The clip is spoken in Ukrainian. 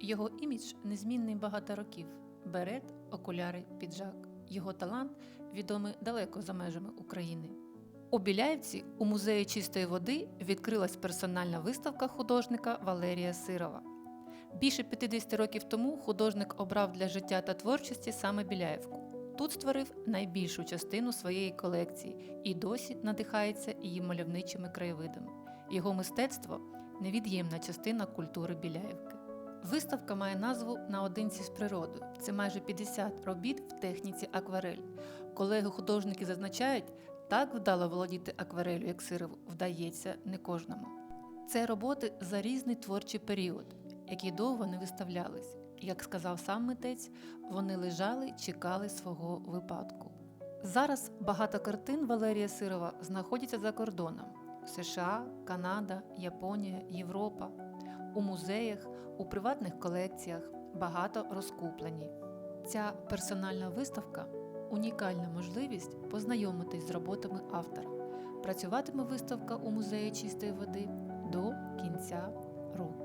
Його імідж незмінний багато років: берет, окуляри, піджак. Його талант відомий далеко за межами України. У Біляївці у музеї чистої води відкрилась персональна виставка художника Валерія Сирова. Більше 50 років тому художник обрав для життя та творчості саме Біляєвку. Тут створив найбільшу частину своєї колекції і досі надихається її мальовничими краєвидами. Його мистецтво невід'ємна частина культури Біляєвки. Виставка має назву Наодинці з природою. Це майже 50 робіт в техніці акварель. Колеги-художники зазначають, так вдало володіти акварелью, як Сирову, вдається не кожному. Це роботи за різний творчий період, які довго не виставлялись. Як сказав сам митець, вони лежали, чекали свого випадку. Зараз багато картин Валерія Сирова знаходяться за кордоном: США, Канада, Японія, Європа. У музеях, у приватних колекціях багато розкуплені. Ця персональна виставка унікальна можливість познайомитись з роботами автора. Працюватиме виставка у музеї чистої води до кінця року.